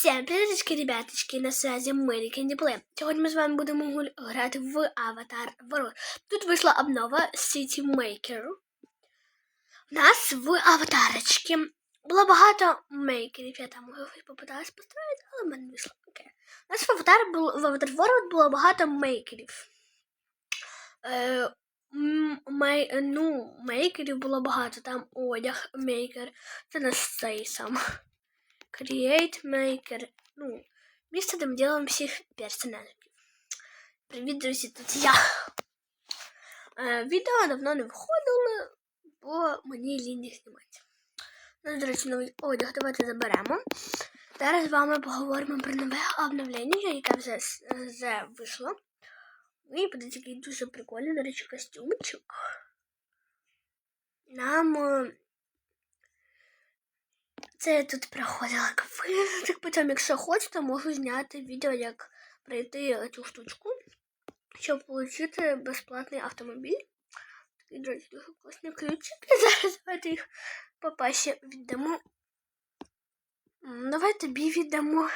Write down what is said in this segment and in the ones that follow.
Всем привіточки, ребяточки, на связи Мері Кендіплей. Сьогодні ми з вами будемо грати в Аватар World. Тут вийшла обнова City Maker. У нас в аватарочці було багато мейкерів. Я там їх попиталась построїти, але в мене не вийшло. Окей. У нас в Аватар було, в Аватар World було багато мейкерів. Е, мей, ну, мейкерів було багато. Там одяг мейкер. Це цей сам. Create Maker. Ну, місце, де ми робимо всіх персонажів. Привіт, друзі, тут я. Е, відео давно не виходило, бо мені лінь їх знімати. Ну, до речі, новий одяг давайте заберемо. Зараз з вами поговоримо про нове обновлення, яке вже, вже вийшло. І буде такий дуже прикольний, до речі, костюмчик. Нам е, це я тут проходила квизик, потім, якщо хочете, можу зняти відео, як пройти цю штучку, щоб отримати безплатний автомобіль. Такий, до речі, дуже класні ключики. Зараз давайте їх папаші віддамо. Давай тобі віддамо.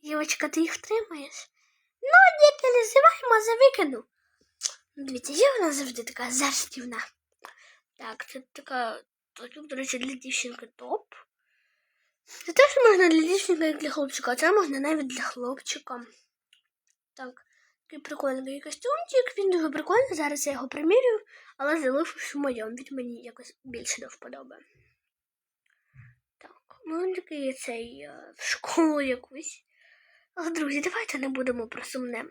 Євочка, ти їх тримаєш? Ну, не переживаємо за викину. Дивіться, є вона завжди така заждівна. Так, це така, до речі, для дівчинки топ. Це теж можна для дівчинки, як для хлопчика, а це можна навіть для хлопчика. Так, такий прикольний костюмчик, він дуже прикольний. Зараз я його примірюю, але залишився в моєму, від мені якось більше до вподоби. Так, ну він такий цей е, в школу якусь. Але, друзі, давайте не будемо про сумне.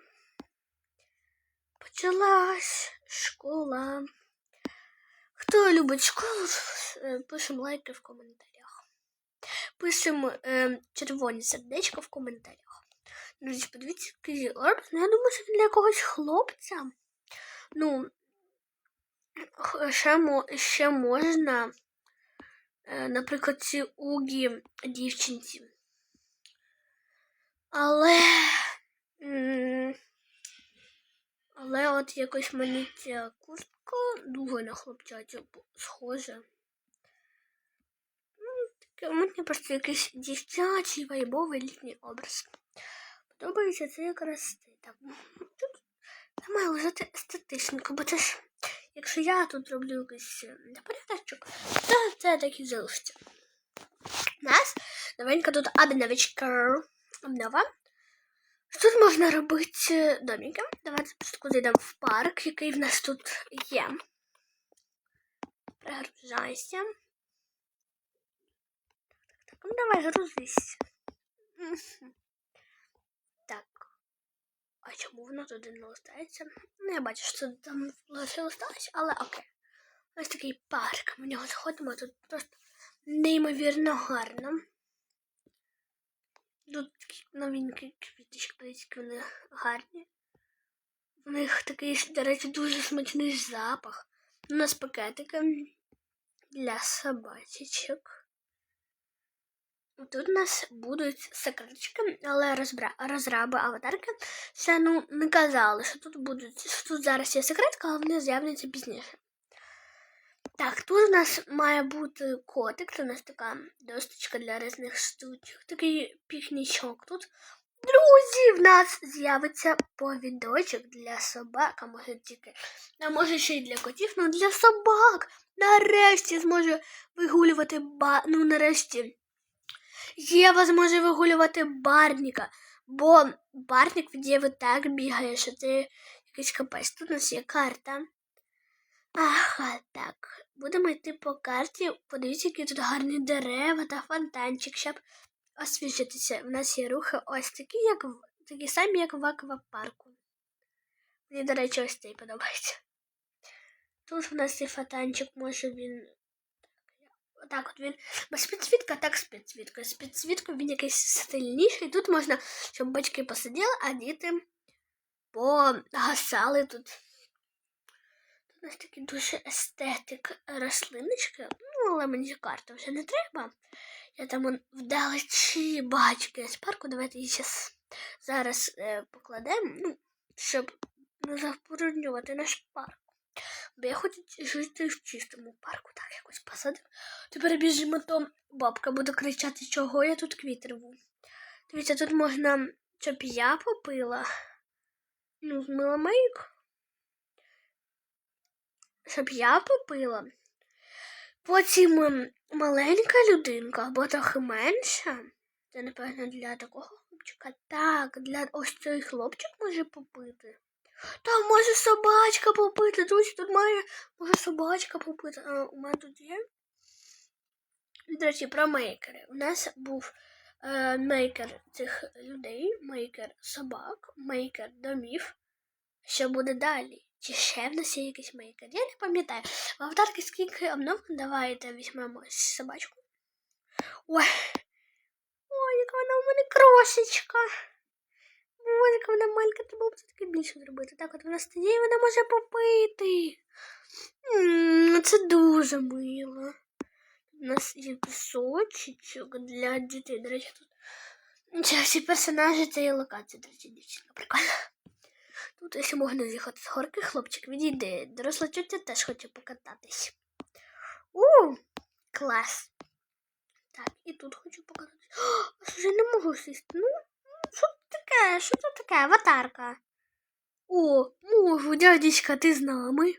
Почалась школа. Хто любить школу, е, пишемо лайки в коментарях. Пишемо е, червоні сердечка в коментарях. Друзі, подивіться. Ну, я думаю, що для якогось хлопця. Ну, ще, ще можна, е, наприклад, ці угі дівчинці. Але. Але от якось мені ця куртка дуже на хлопчачу схожа. У просто якийсь дівчачий вайбовий літній образ. Подобається це якраз. Так, тут там має лежати естетичненько, бо це ж, якщо я тут роблю якийсь е, непорядочок, то це так і залишиться. У нас новенька тут обновочка. Обнова. Тут можна робити домики. Давайте спочатку зайдемо в парк, який в нас тут є. Пригружайся. Давай грузись. Так. А чому воно туди не листається? Ну, я бачу, що там лише листалось, але окей. Ось такий парк. Ми в нього заходимо, тут просто неймовірно гарно. Тут такі новенькі квіточки, вони гарні. У них такий, до речі, дуже смачний запах. У нас пакетики для собачечок. Тут у нас будуть секретички, але розбра... розраби аватарки ще ну, не казали, що тут будуть, що тут зараз є секретка, але вони з'являться пізніше. Так, тут у нас має бути котик, це у нас така досточка для різних штучок, такий пікнічок тут. Друзі, в нас з'явиться повідочок для собак, а може тільки, а може ще й для котів, ну для собак. Нарешті зможе вигулювати ба... ну нарешті. Єва зможе вигулювати барніка, бо барник від Єви так бігає, що ти якийсь капець. Тут у нас є карта. Ага, так. Будемо йти по карті. Подивіться, які тут гарні дерева та фонтанчик, щоб освіжитися. У нас є рухи ось такі, як такі самі, як в аквапарку. Мені, до речі, ось цей подобається. Тут у нас є фонтанчик, може він. Отак от він без підсвітка, так з підсвіткою. З він якийсь стильніший. Тут можна, щоб батьки посиділи, а діти погасали тут. У нас такі дуже естетик рослиночки. Ну, але мені карта вже не треба. Я там вдалечі бачу кінець парку. Давайте її щас, зараз е, покладемо, ну, щоб не забруднювати наш парк. Бо я хочу жити в чистому парку, так якось посадив. Тепер біжимо, то бабка буде кричати, чого я тут квіт рву. Дивіться, тут можна, щоб я попила. Ну, змила мейк. Щоб я попила. Потім ем, маленька людинка або трохи менша. Це, напевно, для такого хлопчика. Так, для ось цей хлопчик може попити. Та може собачка попити. Друзі, тут має може собачка попити. А у мене тут є. До речі, про мейкери. У нас був е, мейкер цих людей, мейкер собак, мейкер домів. Що буде далі? Чи ще в нас є якийсь мейкер? Я не пам'ятаю. В аватарки скільки обновок давайте візьмемо собачку. Ой. Ой, яка вона у мене крошечка. Ой, вона маленька, треба було б таки більше зробити. Так, от вона стоїть, вона може попити. Це дуже мило. У нас є пісочечок для дітей. До речі, тут це всі персонажі цієї локації, до речі, дівчинка прикольна. Тут якщо можна з'їхати з горки, хлопчик відійде. Доросла тетя теж хоче покататись. У, клас. Так, і тут хочу покататись. О, що не можу сісти? Ну, таке? Що це таке? Аватарка. О, можу, дядечка, ти з нами.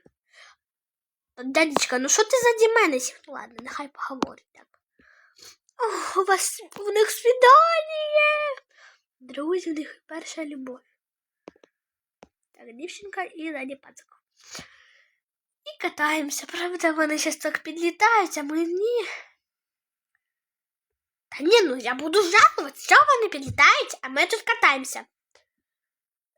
Дядечка, ну що ти заді мене? Ладно, нехай поговорить так. О, у вас у них свідання. Друзі, у них перша любов. Так, дівчинка і ззаді пацик. І катаємося. Правда, вони зараз так підлітають, а ми ні. Та ні, ну я буду жалуватися, що вони підлітають, а ми тут катаємося.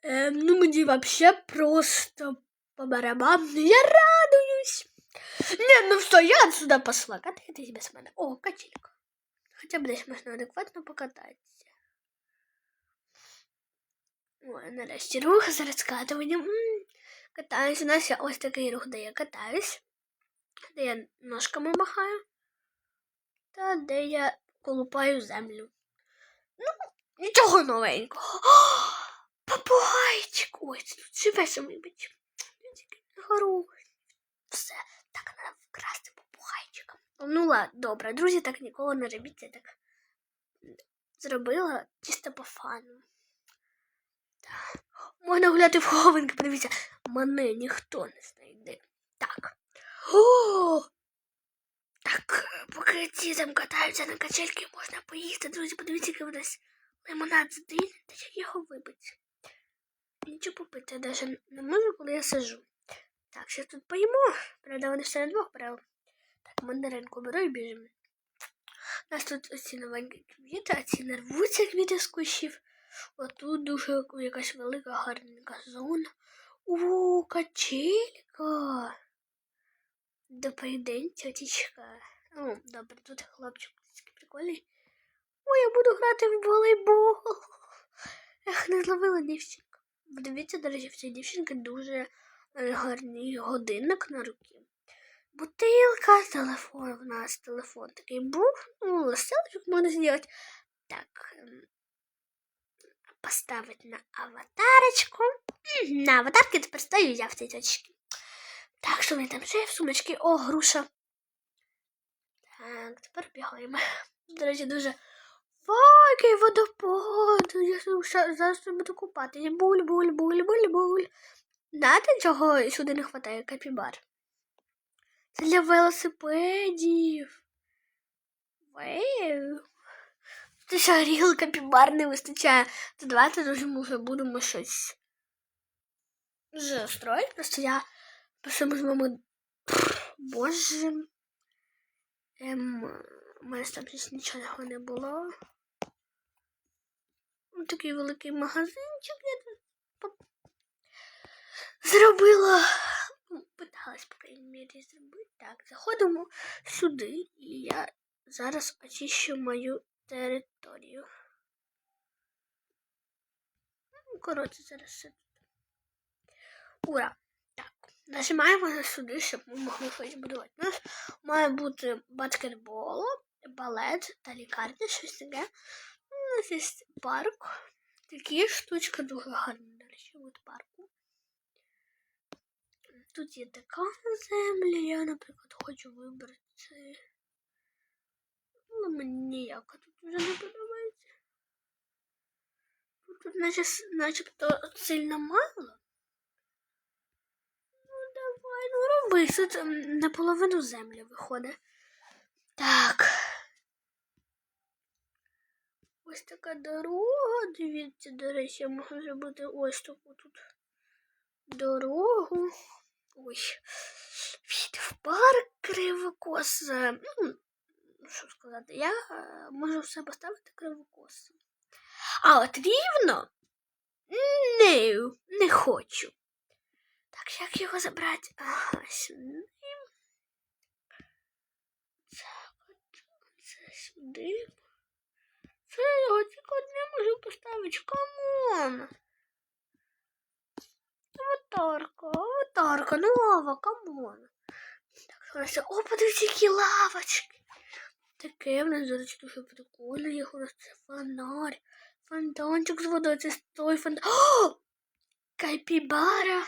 Ем, ну мені вообще просто по барабану. Я радуюсь. Ні, ну все, я отсюда пошла. Катайтесь без мене. О, качелька. Хоча б десь можна адекватно покататися. Ой, нарешті рух з розкатуванням. Катаюсь. У нас є ось такий рух, де я катаюсь, де я ножками махаю, та де я колупаю землю. Ну, нічого новенького. Попугайчик! Ой, це тут живе самий бич. Хороший. Все, так треба вкрасти попугайчика. Ну ладно, добре, друзі, так ніколи не робіть, я так зробила чисто по фану. Можна гуляти в хованки, подивіться, мене ніхто не знайде. Так. О! Так, поки ці там катаються на качельки, можна поїсти. Друзі, подивіться, який у нас лимонад з дин, та як його випити. Нічого попити, я навіть не можу, коли я сижу. Так, зараз тут поїмо. Правда, вони все на двох брали. Так, мандаринку беру і біжимо. У нас тут ці новенькі квіти, а ці не рвуться квіти з кущів. Отут дуже якась велика гарненька зона. О, качелька. Добрий день, тетечка. Ну, добре, тут хлопчик такий прикольний. Ой, я буду грати в волейбол. Ех, не зловила дівчинка. Дивіться, до речі, в цій дівчинки дуже е, гарний годинник на руці. Бутилка, телефон в нас телефон такий був. Ну, листочок можна зробити. Так, ем, поставить на аватарочку. На аватарки тепер стою я в цій точці. Так, що ми там ще в сумочці? О, груша. Так, тепер бігаємо. До речі, дуже Який водопад. Я зараз ще буду купатись. Буль, буль, буль, буль, буль. Знаєте, чого сюди не вистачає капібар? Це для велосипедів. Вау. Ти що, ріл капібар не вистачає. То давайте дуже може будемо щось застроїти. Просто я ми з мамою. Боже. Ем, у мене там щось нічого не було. Такий великий магазинчик я тут зробила. Питалась, по крайній мірі, зробити. Так, заходимо сюди, і я зараз очищу мою територію. Ну, Коротше, зараз все тут. Ура! Нажимаємо на сюди, щоб ми могли щось будувати. У нас має бути баскетбол, балет та лікарня, щось таке. У нас є парк. Такі штучки дуже гарні, до речі, от парку. Тут є така земля, я, наприклад, хочу вибрати. Ну, мені ніяка тут вже не подобається. тут наче, начебто сильно мало. Ну, роби. Тут наполовину землі виходить. Так. Ось така дорога. Дивіться, до речі, я можу зробити ось таку тут дорогу. Ось. Вхід в парк кривокос. Ну, що сказати, я можу все поставити кривокос. А от рівно не, не хочу. Так, як його забрати? Ага, сюди. Так, це сюди. Це його тільки не можу поставити. Камон. Аватарка, аватарка, нова, камон. Так, зараз. О, подивіться, які лавочки. Таке в нас, речі, дуже прикольно. Є у нас це фонарь. Фонтанчик з водою. Це той фонтан. О! Кайпібара.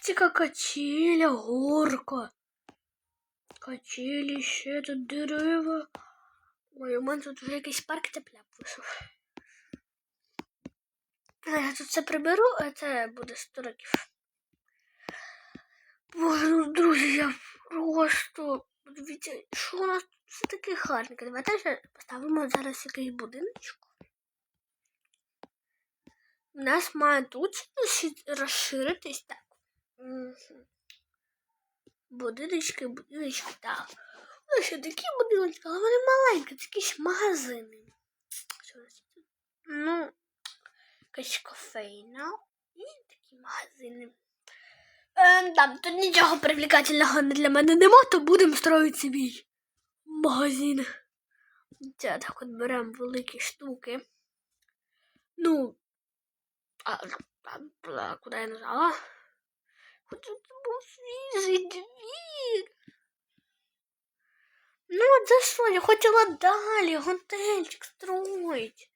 Ціка качеля, горка. Качелі, ще тут дерева. Ой, у мене тут вже якийсь парк тепля вийшов. Я тут це приберу, а це буде 100 років. Боже, ну, друзі, я просто. Дивіться, що у нас тут все таке гарненьке. Давайте ще поставимо зараз якийсь будиночок. У нас має тут розширитись так. Будиночки, будиночки, так. Ну, ще такі будиночки, але вони маленькі, це якісь магазини. Що? Ну, якась кофейна і такі магазини. Е, там, тут нічого привлекательного для мене нема, то будемо строїти свій магазин. Це так от беремо великі штуки. Ну, а, а куди я нажала? Хочу тут був свіжий двір. Ну, от за що? Я хотіла далі готельчик строїть.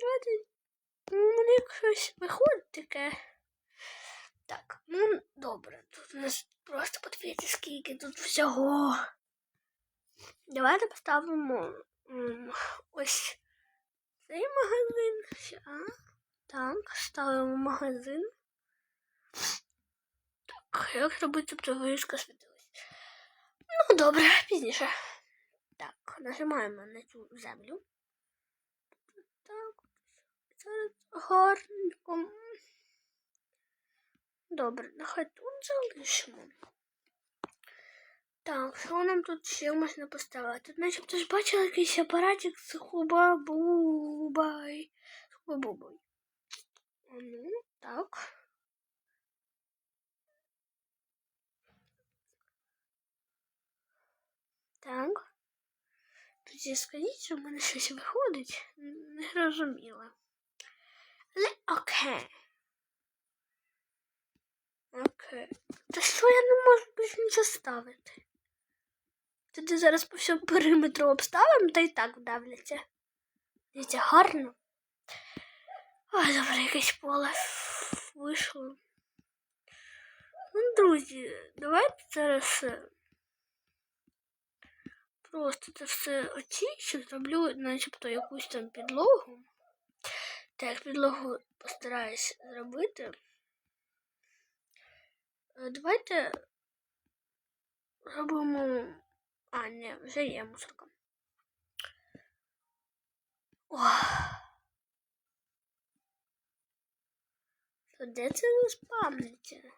Давайте ну, мені щось виходить таке. Так, ну добре, тут у нас просто подивіться, скільки тут всього. Давайте поставимо ось цей магазин. Так, ставимо магазин. Як робити, тобто вишка світилась? Ну, добре, пізніше. Так, нажимаємо на цю землю. Так, це гарненько. Добре, нехай тут залишимо. Так, що нам тут ще можна поставити? Тут начебто ж бачила якийсь апаратик з хуба-бубай. З хуба-бубой. Ну, так. Так. Тоді скажіть, що в мене щось виходить. Не зрозуміла. Але окей. Окей. Та що я не можу більше нічого ставити? Тоді зараз по всьому периметру обставимо, та й так вдавляться. Дивіться, гарно. Ой, добре, якесь поле вийшло. Ну, друзі, давайте зараз е, просто це все очищу, зроблю начебто якусь там підлогу. Так, підлогу постараюсь зробити. Е, Давайте робимо. А, ні, вже є мусорка. Де це ви спамните?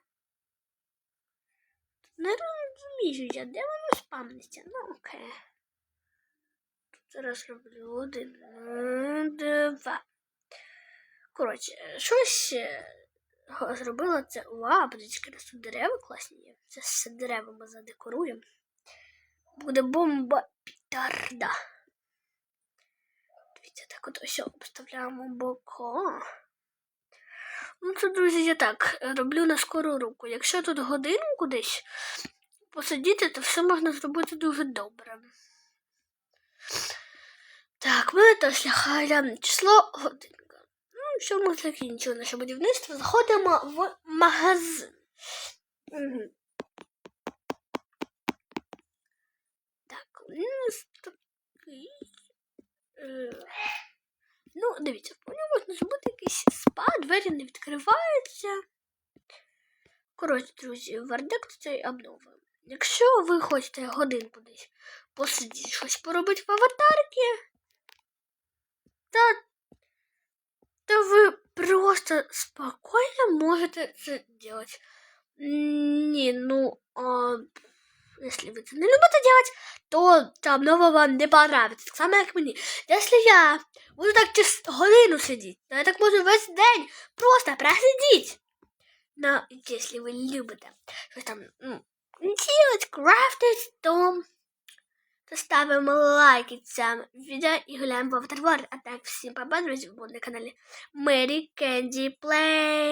Не розумію, де воно спамниться? Ну окей. Тут зараз роблю один, ну, два. Коротше, щось е, зробила це. Вау, подивіться, яке тут дерева класні є. Це все деревами задекоруємо. Буде бомба пітарда. Дивіться, так от ось обставляємо боко. Ну, це, друзі, я так е, роблю на скору руку. Якщо тут годинку десь посидіти, то все можна зробити дуже добре. Так, ми теж нехай число годинка. Ну, що ми закінчили наше будівництво, заходимо в магазин. Так, у нас такий. Е, дивіться, у нього можна зробити якийсь спа, двері не відкриваються. Коротше, друзі, вердикт цей обновуємо. Якщо ви хочете годинку десь посидіти, щось поробити в аватарці, та, то ви просто спокійно можете це робити. Ні, ну, а, если вы это не любите делать, то там нового вам не понравится. Так само, як мені. Если я буду так час годину сидіти, то я так можу весь день просто просидіть. Но если вы любите щось там ну, делать, крафтить, то, то ставимо лайки цьому відео і гуляємо в Аватар World. А так, всім па друзі, ви були на каналі Mary Candy Play.